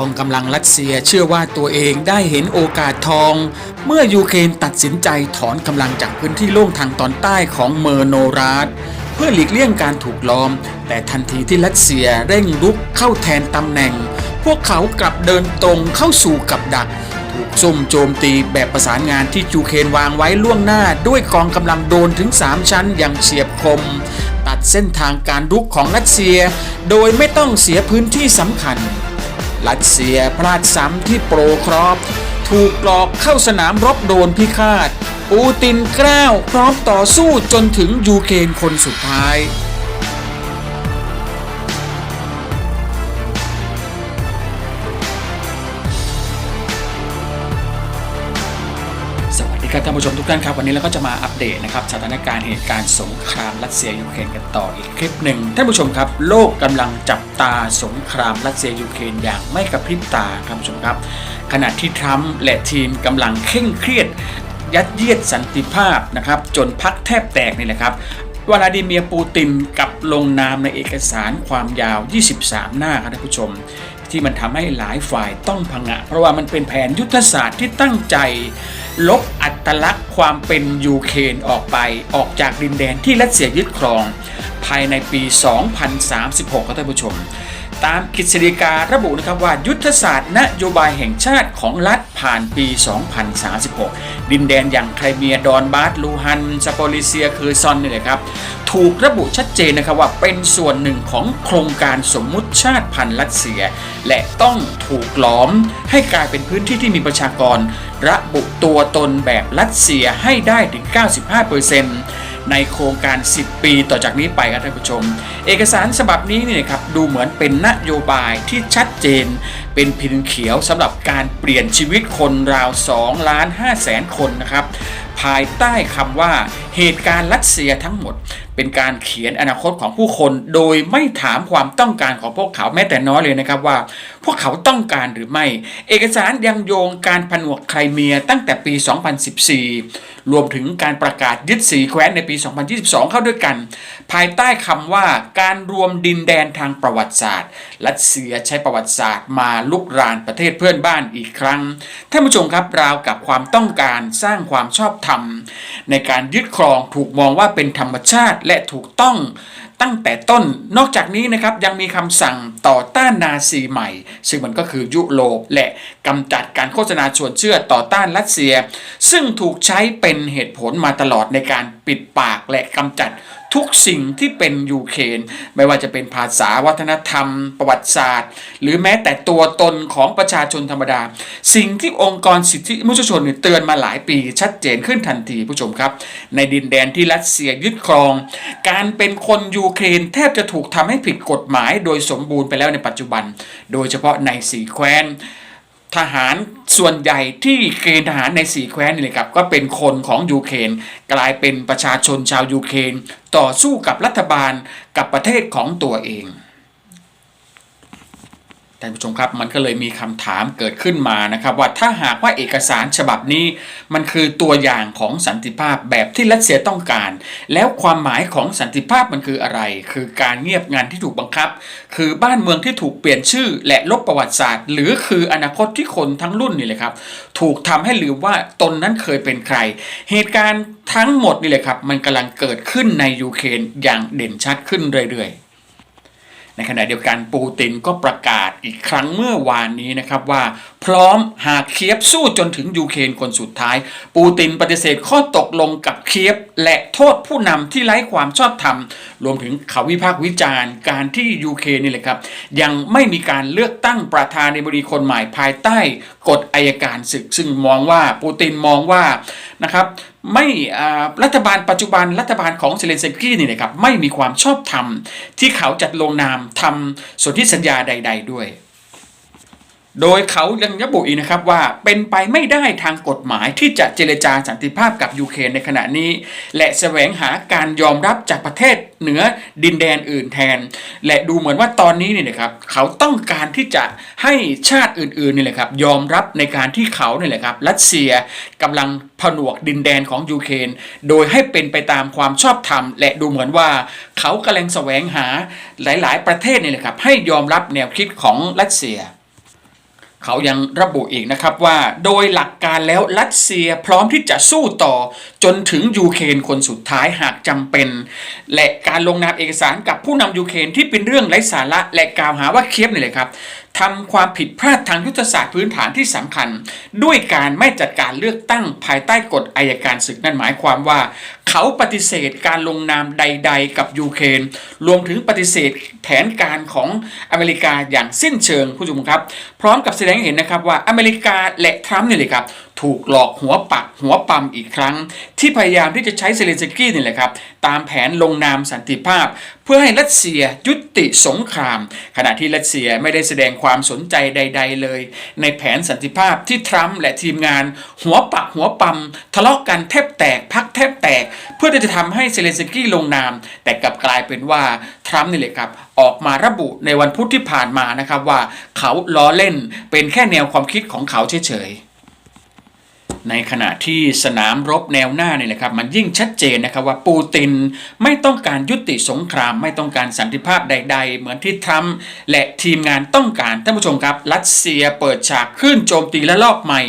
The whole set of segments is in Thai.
องกำลังรัสเซียเชื่อว่าตัวเองได้เห็นโอกาสทอง เมื่อยูเครนตัดสินใจถอนกำลังจากพื้นที่โล่งทางตอนใต้ของเมอร์โนราดเพื่อหลีกเลี่ยงการถูกล้อม แต่ทันทีที่รัสเซียเร่งรุกเข้าแทนตำแหน่ง พวกเขากลับเดินตรงเข้าสู่กับดัก ถูกซุ่มโจมตีแบบประสานงานที่ยูเครนวางไว้ล่วงหน้าด้วยกองกำลังโดนถึง 3 ชั้นอย่างเฉียบคม ตัดเส้นทางการรุกของรัสเซีย โดยไม่ต้องเสียพื้นที่สำคัญ รัสเซียพลาดซ้ำที่โปรครอปถูกหลอกเข้าสนามรบโดนพิฆาต ปูตินกล้าวพร้อมต่อสู้จนถึงยูเครนคนสุดท้าย ครับท่านผู้ชมทุกท่านครับวันนี้เราก็จะมาอัปเดตนะครับสถานการณ์เหตุการณ์สงครามรัสเซียยูเครนกันต่ออีกคลิปหนึ่งท่านผู้ชมครับโลกกำลังจับตาสงครามรัสเซียยูเครนอย่างไม่กระพริบตาครับผู้ชมครับ ขณะที่ทรัมป์และทีมกำลังเคร่งเครียด ยัดเยียดสันติภาพนะครับจนพักแทบแตกนี่แหละครับวลาดิเมียร์ปูตินกับลงนามในเอกสารความยาว 23 หน้าครับท่านผู้ชม ที่มันทำให้หลายฝ่ายต้องพังะ เพราะว่ามันเป็นแผนยุทธศาสตร์ที่ตั้งใจ ลบ ตลักษณ์ความเป็นยูเครนออกไปออกจากดินแดนที่รัสเซียยึดครอง ภายในปี 2036ครับท่านผู้ชม ตามกฤษฎีการะบุนะครับว่ายุทธศาสตร์นโยบายแห่งชาติของรัฐผ่านปี 2036 ดินแดนอย่างไครเมียดอนบาสลูฮันซาโปลิเซียเคอร์ซอนนี่แหละครับ ถูกระบุชัดเจนนะครับว่าเป็นส่วนหนึ่งของโครงการสมมุติชาติพันธุ์รัสเซีย และต้องถูกล้อมให้กลายเป็นพื้นที่ที่มีประชากร ระบุตัวตนแบบรัสเซียให้ได้ถึง 95%ในโครงการ 10 ปีต่อจากนี้ไปครับท่านผู้ชม เอกสารฉบับนี้นี่นะครับดูเหมือนเป็นนโยบายที่ชัดเจน เป็นพินเขียวสำหรับการเปลี่ยนชีวิตคนราว2ล้าน5แสนคนนะครับภายใต้คำว่าเหตุการณ์รัสเซียทั้งหมด เป็นการเขียนอนาคตของผู้คน โดยไม่ถามความต้องการของพวกเขาแม้แต่น้อยเลยนะครับว่า พวกเขาต้องการหรือไม่ เอกสารยังโยงการผนวกไครเมียตั้งแต่ปี 2014 รวมถึงการประกาศยึดสีแคว้นในปี 2022 เข้าด้วยกัน ภายใต้คำว่าการรวมดินแดนทางประวัติศาสตร์ รัสเซียใช้ประวัติศาสตร์มาลุกรานประเทศเพื่อนบ้านอีกครั้ง ท่านผู้ชมครับราวกับความต้องการสร้างความชอบธรรม ในการยึดครองถูกมองว่าเป็นธรรมชาติและถูกต้อง ตั้งแต่ต้นนอกจากนี้นะครับยังมีคำสั่งต่อต้านนาซีใหม่ ซึ่งมันก็คือยุโรปและกำจัดการโฆษณาชวนเชื่อต่อต้านรัสเซีย ซึ่งถูกใช้เป็นเหตุผลมาตลอดในการปิดปากและกำจัด ทุกสิ่งที่เป็นยูเครนไม่ว่าจะเป็นภาษาวัฒนธรรม ประวัติศาสตร์ หรือแม้แต่ตัวตนของประชาชนธรรมดา สิ่งที่องค์กรสิทธิมนุษยชนเตือนมาหลายปีชัดเจนขึ้นทันทีผู้ชมครับ ในดินแดนที่รัสเซียยึดครอง การเป็นคนยูเครนแทบจะถูกทำให้ผิดกฎหมาย โดยสมบูรณ์ไปแล้วในปัจจุบัน โดยเฉพาะในสีแคว้น ทหารส่วนใหญ่ที่เกณฑ์ทหารในสี่แคว้นนี่เลยครับก็เป็นคนของยูเครนกลายเป็นประชาชนชาวยูเครนต่อสู้กับรัฐบาลกับประเทศของตัวเอง ท่านผู้ชมครับมันก็เลยมีคำถามเกิดขึ้นมานะครับ ว่าถ้าหากว่าเอกสารฉบับนี้ มันคือตัวอย่างของสันติภาพแบบที่รัสเซียต้องการ แล้วความหมายของสันติภาพมันคืออะไร คือการเงียบงันที่ถูกบังคับ คือบ้านเมืองที่ถูกเปลี่ยนชื่อ และลบประวัติศาสตร์ หรือคืออนาคตที่คนทั้งรุ่นนี่แหละครับ ถูกทำให้ลืมว่าตนนั้นเคยเป็นใคร เหตุการณ์ทั้งหมดนี่แหละครับ มันกำลังเกิดขึ้นในยูเครนอย่างเด่นชัดขึ้นเรื่อยๆ ในขณะเดียวกันปูตินก็ประกาศอีกครั้งเมื่อวานนี้นะครับว่า พร้อมหากเคียบสู้จนถึงยูเครนคนสุดท้าย ปูตินปฏิเสธข้อตกลงกับเคียบ และโทษผู้นำที่ไร้ความชอบธรรม รวมถึงเขาวิพากษ์วิจารณ์การที่ยูเครนนี่แหละครับ ยังไม่มีการเลือกตั้งประธานาธิบดีคนใหม่ภายใต้กฎอายการศึก ซึ่งมองว่าปูตินมองว่านะครับไม่รัฐบาลปัจจุบันรัฐบาลของเซเลนสกี้นี่นะครับไม่มีความชอบธรรมที่เขาจัดลงนามทำสนธิสัญญาใด ๆ ด้วย โดยเขายังระบุอีกนะครับว่าเป็นไปไม่ได้ทางกฎหมายที่จะเจรจาสันติภาพกับยูเครนในขณะนี้ และแสวงหาการยอมรับจากประเทศเหนือดินแดนอื่นแทน และดูเหมือนว่าตอนนี้เนี่ยนะครับเขาต้องการที่จะให้ชาติอื่นๆนี่แหละครับยอมรับในการที่เขาเนี่ยแหละครับรัสเซียกำลังผนวกดินแดนของยูเครนโดยให้เป็นไปตามความชอบธรรม และดูเหมือนว่าเขากำลังแสวงหาหลาย ๆ ประเทศนี่แหละครับให้ยอมรับแนวคิดของรัสเซีย เขายังระบุอีกนะครับว่าโดยหลักการแล้วรัสเซียพร้อมที่จะสู้ต่อจนถึงยูเครนคนสุดท้ายหากจำเป็น และการลงนามเอกสารกับผู้นำยูเครนที่เป็นเรื่องไร้สาระและกล่าวหาว่าเคียบนี่เลยครับ ทำความผิดพลาดทางยุทธศาสตร์พื้นฐานที่สำคัญ ด้วยการไม่จัดการเลือกตั้งภายใต้กฎอายการศึกนั่นหมายความว่า เขาปฏิเสธการลงนามใด ๆ กับยูเครนรวมถึงปฏิเสธแผนการของอเมริกาอย่างสิ้นเชิงผู้ชมครับ พร้อมกับแสดงให้เห็นนะครับว่าอเมริกาและทรัมป์นี่ยเลยครับ ถูกหลอกหัวปักหัวปั๊มอีกครั้ง ที่พยายามที่จะใช้เซเลนสกี้นี่แหละครับ ตามแผนลงนามสันติภาพ เพื่อให้รัสเซียยุติสงคราม ขณะที่รัสเซียไม่ได้แสดงความสนใจใด ๆ เลย ในแผนสันติภาพที่ทรัมป์และทีมงาน หัวปักหัวปั๊มทะเลาะกันแทบแตกพักแทบแตก เพื่อที่จะทำให้เซเลนสกี้ลงนาม แต่กลับกลายเป็นว่าทรัมป์นี่แหละครับออกมาระบุในวันพุธที่ผ่านมานะครับว่าเขาล้อเล่นเป็นแค่แนวความคิดของเขาเฉยๆ ในขณะที่สนามรบแนวหน้าเนี่ยแหละครับมันยิ่งชัดเจนนะครับว่าปูตินไม่ต้องการยุติสงคราม ไม่ต้องการสันติภาพใด ๆ เหมือนที่ทรัมป์และทีมงานต้องการท่านผู้ชมครับ รัสเซียเปิดฉากขึ้นโจมตีและลอบใหม่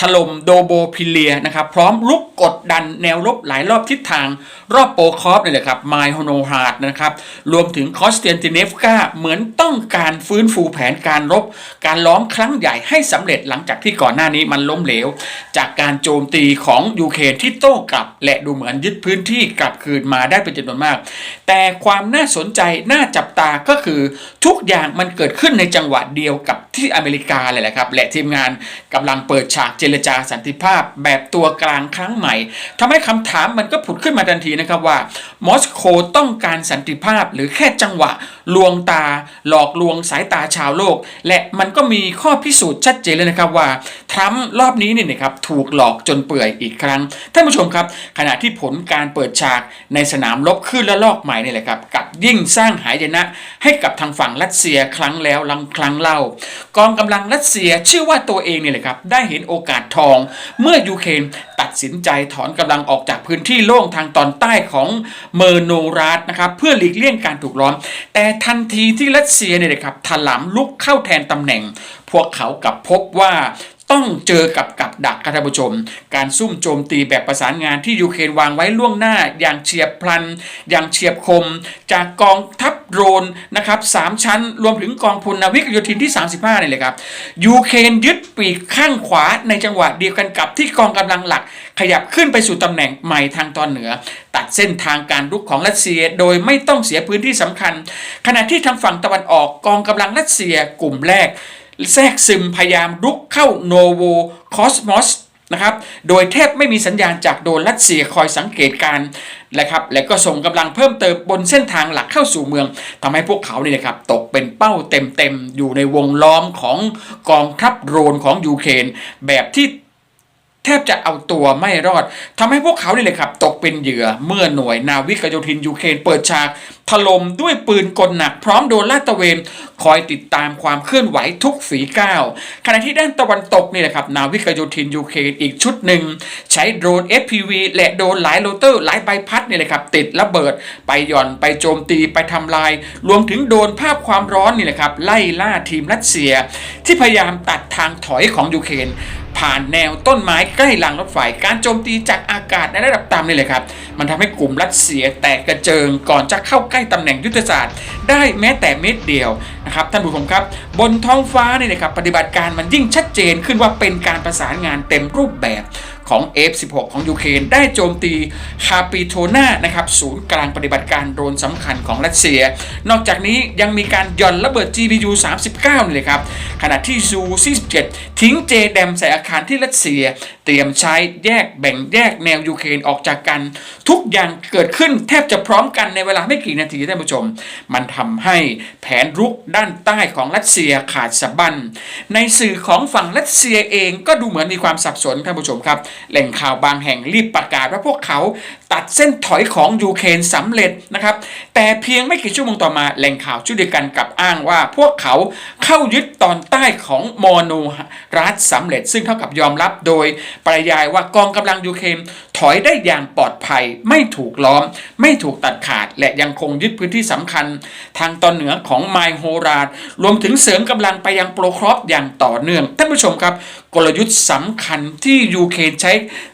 ถล่มโดโบพิเลียนะครับพร้อมลุกกดดันแนวรบหลายรอบทิศทาง รอบโปคอฟนี่แหละครับไมโฮโนฮาร์ดนะครับรวมถึงคอสเตียนติเนฟกาเหมือนต้องการฟื้นฟูแผนการรบ การล้อมครั้งใหญ่ให้สำเร็จหลังจากที่ก่อนหน้านี้มันล้มเหลว จากการโจมตีของยูเครนที่โต้กลับ และดูเหมือนยึดพื้นที่กลับคืนมาได้เป็นจำนวนมาก แต่ความน่าสนใจน่าจับตาก็คือทุกอย่างมันเกิดขึ้นในจังหวะเดียวกับที่อเมริกาเลยแหละครับและทีมงานกำลังเปิดฉากเจจรจาสันติภาพแบบตัวกลางครั้งใหม่ทำให้คำถามมันก็ผุดขึ้นมาทันทีนะครับว่า มอสโกต้องการสันติภาพหรือแค่จังหวะ ลวงตา หลอกลวงสายตาชาวโลก และมันก็มีข้อพิสูจน์ชัดเจนเลยนะครับว่า ทรัมป์รอบนี้เนี่ยนะครับถูกหลอกจนเปื่อยอีกครั้ง ท่านผู้ชมครับ ขณะที่ผลการเปิดฉากในสนามรบขึ้นและลอกใหม่นี่แหละครับกับยิ่งสร้างหายนะให้กับทางฝั่งรัสเซียครั้งแล้วลังครั้งเล่า กองกำลังรัสเซียเชื่อว่าตัวเองเนี่ยแหละครับได้เห็นโอกาสทอง เมื่อยูเครนตัดสินใจถอนกำลังออกจากพื้นที่โล่งทางตอนใต้ของเมอร์โนรัสนะครับเพื่อหลีกเลี่ยงการถูกล้อม แต่ทันทีที่รัสเซียเนี่ยนะครับถลำลุกเข้าแทนตำแหน่ง พวกเขากับพบว่า ต้องเจอกับกับดักครับท่านผู้ชม การซุ่มโจมตีแบบประสานงานที่ยูเครนวางไว้ล่วงหน้า อย่างเฉียบพลัน อย่างเฉียบคม จากกองทัพโดรนนะครับสามชั้น รวมถึงกองพลนาวิกโยธินที่ 35นี่เลยครับยูเครนยึดปีกข้างขวาในจังหวะเดียวกันกับที่กองกำลังหลัก ขยับขึ้นไปสู่ตำแหน่งใหม่ทางตอนเหนือ ตัดเส้นทางการรุกของรัสเซีย โดยไม่ต้องเสียพื้นที่สำคัญ ขณะที่ทางฝั่งตะวันออกกองกำลังรัสเซียกลุ่มแรก แทรกซึมพยายามรุกเข้าโนโวคอสมอสนะครับโดยแทบไม่มีสัญญาณจากโดนรัสเซียคอยสังเกตการณ์นะครับและก็ส่งกำลังเพิ่มเติมบนเส้นทางหลักเข้าสู่เมืองทำให้พวกเขาเนี่ยนะครับตกเป็นเป้าเต็มๆ อยู่ในวงล้อมของกองทัพโดรนของยูเครนแบบที่ แทบจะเอาตัวไม่รอดทำให้พวกเขาเนี่เลยครับ ตกเป็นเหยื่อเมื่อหน่วยนาวิกโยธินยูเครนเปิดฉากถล่มด้วยปืนกลหนักพร้อมโดนลาดตะเวน คอยติดตามความเคลื่อนไหวทุกฝีก้าวขณะที่ด้านตะวันตกนี่แหละครับ นาวิกโยธินยูเครนอีกชุดหนึ่ง ใช้โดรน FPV และโดนหลายโรเตอร์ หลายใบพัดนี่เลยครับ ติดระเบิด ไปหย่อนไปโจมตีไปทำลาย รวมถึงโดนภาพความร้อนนี่แหละครับไล่ล่าทีมรัสเซีย ที่พยายามตัดทางถอยของยูเครน ผ่านแนวต้นไม้ใกล้รางรถไฟการโจมตีจากอากาศในระดับต่ำนี่เลยครับ มันทำให้กลุ่มรัสเซียแตกกระเจิงก่อนจะเข้าใกล้ตำแหน่งยุทธศาสตร์ ได้แม้แต่เม็ดเดียวนะครับท่านผู้ชมครับ บนท้องฟ้านี่นะครับปฏิบัติการมันยิ่งชัดเจนขึ้นว่าเป็นการประสานงานเต็มรูปแบบของ F16 ของยูเครนได้โจมตีคาปิโทนานะครับศูนย์กลางปฏิบัติการโดรนสำคัญของรัสเซีย นอกจากนี้ยังมีการย่อนระเบิด GPU 39นี่เลยครับขณะที่ซู47ทิ้งเจแดมใส่อาคารที่รัสเซีย เตรียมใช้แยกแบ่งแยกแนวยูเครนออกจากกัน ทุกอย่างเกิดขึ้นแทบจะพร้อมกันในเวลาไม่กี่นาทีท่านผู้ชม มันทำให้แผนรุกด้านใต้ของรัสเซียขาดสะบั้นในสื่อของฝั่งรัสเซียเองก็ดูเหมือนมีความสับสนท่านผู้ชมครับ แหล่งข่าวบางแห่งรีบประกาศว่าพวกเขาตัดเส้นถอยของยูเครนสำเร็จนะครับแต่เพียงไม่กี่ชั่วโมงต่อมาแหล่งข่าวชุดเดียวกันกลับอ้างว่าพวกเขาเข้ายึดตอนใต้ของโมโนรัสสำเร็จ ซึ่งเท่ากับยอมรับโดยปรยายว่ากองกำลังยูเครนถอยได้อย่างปลอดภัย ไม่ถูกล้อม ไม่ถูกตัดขาด และยังคงยึดพื้นที่สำคัญ ทางตอนเหนือของไมโฮราดรวมถึงเสริมกำลังไปยังโปรครอฟอย่างต่อเนื่อง ท่านผู้ชมครับ กลยุทธ์สำคัญที่ยูเครนใช้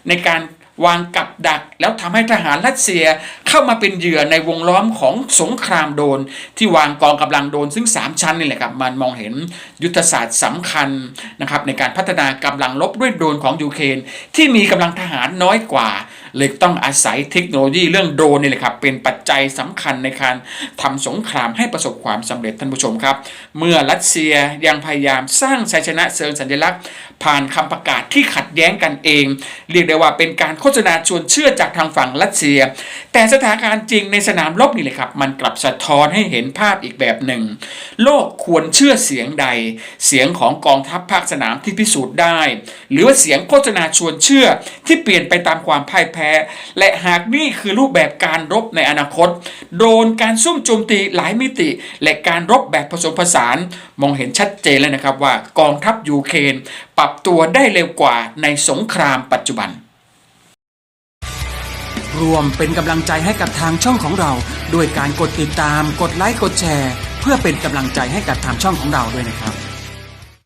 ในการ วางกับดัก แล้วทำให้ทหารรัสเซียเข้ามาเป็นเหยื่อในวงล้อมของสงครามโดน ที่วางกองกำลังโดนซึ่ง 3 ชั้นนี่แหละครับมันมองเห็นยุทธศาสตร์สำคัญนะครับในการพัฒนากำลังลบด้วยโดนของยูเครนที่มีกำลังทหารน้อยกว่าเลยต้องอาศัยเทคโนโลยีเรื่องโดนนี่แหละครับเป็นปัจจัยสำคัญในการทำสงครามให้ประสบความสำเร็จท่านผู้ชมครับ เมื่อรัสเซียยังพยายามสร้างชัยชนะเชิงสัญลักษณ์ ผ่านคำประกาศที่ขัดแย้งกันเอง เรียกได้ว่าเป็นการโฆษณาชวนเชื่อจากทางฝั่งรัสเซีย แต่สถานการณ์จริงในสนามรบนี่เลยครับ มันกลับสะท้อนให้เห็นภาพอีกแบบหนึ่ง โลกควรเชื่อเสียงใด เสียงของกองทัพภาคสนามที่พิสูจน์ได้ หรือว่าเสียงโฆษณาชวนเชื่อที่เปลี่ยนไปตามความพ่ายแพ้ และหากนี่คือรูปแบบการรบในอนาคต โดนการซุ่มโจมตีหลายมิติ และการรบแบบผสมผสาน มองเห็นชัดเจนเลยนะครับว่ากองทัพยูเครน ปรับตัวได้เร็วกว่าในสงครามปัจจุบัน รวมเป็นกำลังใจให้กับทางช่องของเรา ด้วยการกดติดตาม กดไลค์ กดแชร์ เพื่อเป็นกำลังใจให้กับทางช่องของเราด้วยนะครับ